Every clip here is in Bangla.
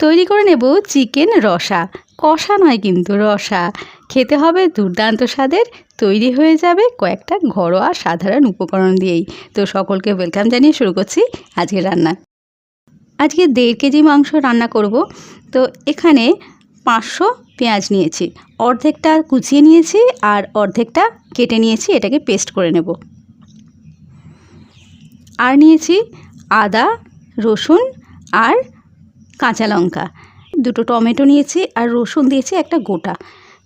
তৈরি করে নেব চিকেন রসা। কষা নয় কিন্তু রসা। খেতে হবে দুর্দান্ত স্বাদের, তৈরি হয়ে যাবে কয়েকটা ঘরোয়া সাধারণ উপকরণ দিয়েই। তো সকলকে ওয়েলকাম জানিয়ে শুরু করছি আজকে রান্না। আজকে দেড় কেজি মাংস রান্না করব। তো এখানে পাঁচশো পেঁয়াজ নিয়েছি। অর্ধেকটা কুচিয়ে নিয়েছি আর অর্ধেকটা কেটে নিয়েছি, এটাকে পেস্ট করে নেব। আর নিয়েছি আদা, রসুন আর কাঁচা লঙ্কা। দুটো টমেটো নিয়েছি আর রসুন দিয়েছি একটা গোটা।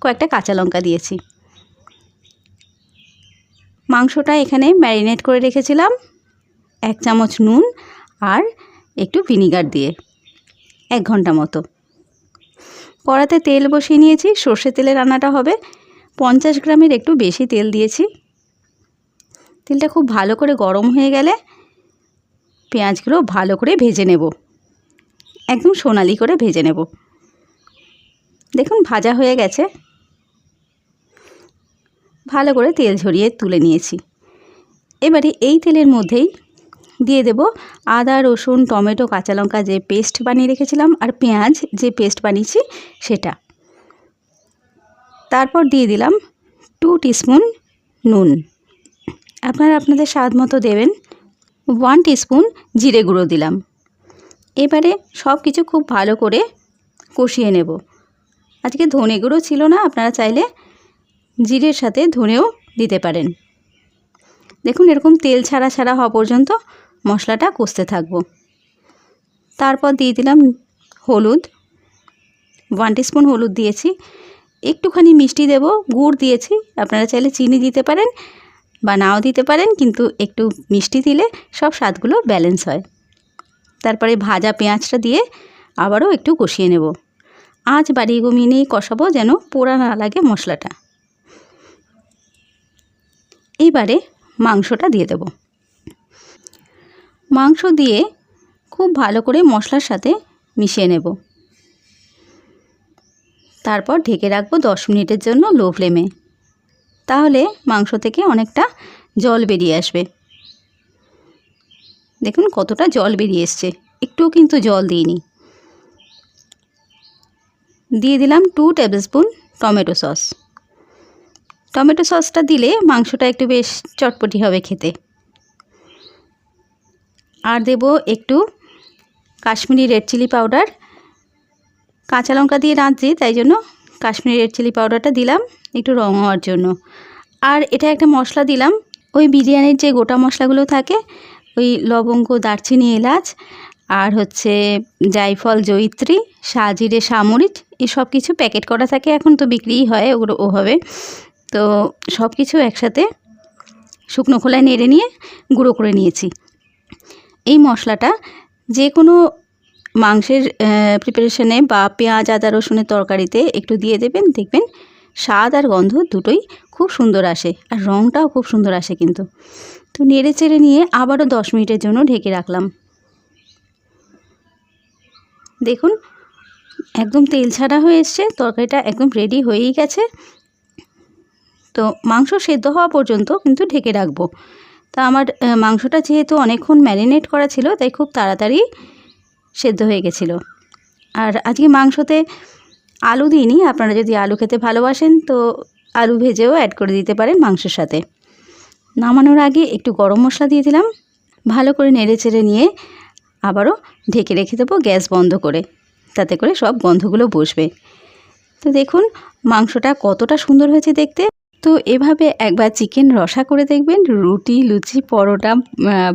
কয়েকটা কাঁচা লঙ্কা দিয়েছি। মাংসটা এখানে ম্যারিনেট করে রেখেছিলাম। এক চামচ নুন আর একটু ভিনিগার দিয়ে। এক ঘণ্টা মতো। কড়াতে তেল বসিয়ে নিয়েছি। সর্ষে তেলে রান্নাটা হবে। পঞ্চাশ গ্রামের একটু বেশি তেল দিয়েছি। তেলটা খুব ভালো করে গরম হয়ে গেলে পেঁয়াজগুলো ভালো করে ভেজে নেব। একদম সোনালি করে ভেজে নেব। দেখুন, ভাজা হয়ে গেছে। ভালো করে তেল ঝরিয়ে তুলে নিয়েছি। এবারে এই তেলের মধ্যেই দিয়ে দেব আদা, রসুন, টমেটো, কাঁচা লঙ্কা যে পেস্ট বানিয়ে রেখেছিলাম আর পেঁয়াজ যে পেস্ট বানিয়েছি সেটা। তারপর দিয়ে দিলাম টু টিস্পুন নুন। আপনারা আপনাদের স্বাদ মতো দেবেন। ওয়ান টিস্পুন জিরে গুঁড়ো দিলাম। এবারে সব কিছু খুব ভালো করে কষিয়ে নেব। আজকে ধনে গুঁড়ো ছিল না, আপনারা চাইলে জিরের সাথে ধনেও দিতে পারেন। দেখুন, এরকম তেল ছাড়া ছাড়া হওয়া পর্যন্ত মশলাটা কষতে থাকব। তারপর দিয়ে দিলাম হলুদ। ওয়ান টিস্পুন হলুদ দিয়েছি। একটুখানি মিষ্টি দেব, গুড় দিয়েছি। আপনারা চাইলে চিনি দিতে পারেন বা নাও দিতে পারেন, কিন্তু একটু মিষ্টি দিলে সব স্বাদগুলো ব্যালেন্স হয়। তারপরে ভাজা পেঁয়াজটা দিয়ে আবারও একটু কষিয়ে নেব। আঁচ বাড়িয়ে কমিয়ে নিয়ে কষাবো যেন পোড়া না লাগে মশলাটা। এইবারে মাংসটা দিয়ে দেব। মাংস দিয়ে খুব ভালো করে মশলার সাথে মিশিয়ে নেব। তারপর ঢেকে রাখব দশ মিনিটের জন্য লো ফ্লেমে। তাহলে মাংস থেকে অনেকটা জল বেরিয়ে আসবে। দেখুন কতটা জল বেরিয়ে এসছে। একটুও কিন্তু জল দিইনি। দিয়ে দিলাম two tablespoon tomato sauce tomato সসটা দিলে মাংসটা একটু বেশ চটপটি হবে খেতে। আর দেব একটু কাশ্মীরি রেড চিলি পাউডার কাঁচা লঙ্কা দিয়ে রাঁধছি, তাই জন্য কাশ্মীরি রেড চিলি পাউডারটা দিলাম একটু রং হওয়ার জন্য। আর এটা একটা মশলা দিলাম। ওই বিরিয়ানির যে গোটা মশলাগুলো থাকে ওই লবঙ্গ, দারচিনি, এলাচ আর হচ্ছে জায়ফল, জয়িত্রী, সাজিরে সামরিচ এসব কিছু প্যাকেট করা থাকে এখন তো বিক্রিই হয় ওগুলো ওভাবে। তো সব কিছু একসাথে শুকনো খোলায় নেড়ে নিয়ে গুঁড়ো করে নিয়েছি। এই মশলাটা যে কোনো মাংসের প্রিপারেশনে বা পেঁয়াজ, আদা, রসুনের তরকারিতে একটু দিয়ে দেবেন, দেখবেন স্বাদ আর গন্ধ দুটোই খুব সুন্দর আসে আর রঙটাও খুব সুন্দর আসে কিন্তু। তো নেড়ে চেড়ে নিয়ে আবারও দশ মিনিটের জন্য ঢেকে রাখলাম। দেখুন, একদম তেল ছাড়া হয়ে এসছে, তরকারিটা একদম রেডি হয়েই গেছে। তো মাংস সেদ্ধ হওয়া পর্যন্ত কিন্তু ঢেকে রাখব। তা আমার মাংসটা যেহেতু অনেকক্ষণ ম্যারিনেট করা ছিল, তাই খুব তাড়াতাড়ি সেদ্ধ হয়ে গেছিল। আর আজকে মাংসতে আলু দিইনি, আপনারা যদি আলু খেতে ভালোবাসেন তো আলু ভেজেও অ্যাড করে দিতে পারেন মাংসের সাথে। নামানোর আগে একটু গরম মশলা দিয়ে দিলাম, ভালো করে নেড়ে চেড়ে নিয়ে আবারও ঢেকে রেখে দেবো গ্যাস বন্ধ করে, তাতে করে সব গন্ধগুলো বসবে। তো দেখুন, মাংসটা কতটা সুন্দর হয়েছে দেখতে। তো এভাবে একবার চিকেন রসা করে দেখবেন, রুটি, লুচি, পরোটা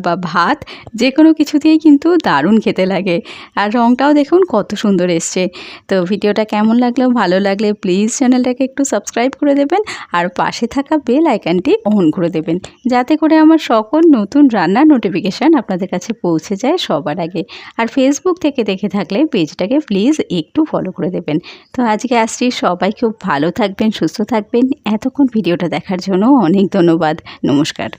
বা ভাত যে কোনো কিছু দিয়েই কিন্তু দারুণ খেতে লাগে। আর রঙটাও দেখুন কত সুন্দর এসছে। তো ভিডিওটা কেমন লাগল, ভালো লাগলে প্লিজ চ্যানেলটাকে একটু সাবস্ক্রাইব করে দেবেন আর পাশে থাকা বেল আইকনটি অন করে দেবেন, যাতে করে আমার সকল নতুন রান্নার নোটিফিকেশান আপনাদের কাছে পৌঁছে যায় সবার আগে। আর ফেসবুক থেকে দেখে থাকলে পেজটাকে প্লিজ একটু ফলো করে দেবেন। তো আজকে আসছি, সবাই খুব ভালো থাকবেন, সুস্থ থাকবেন। এতক্ষণ ভিডিওটা দেখার জন্য অনেক ধন্যবাদ। নমস্কার।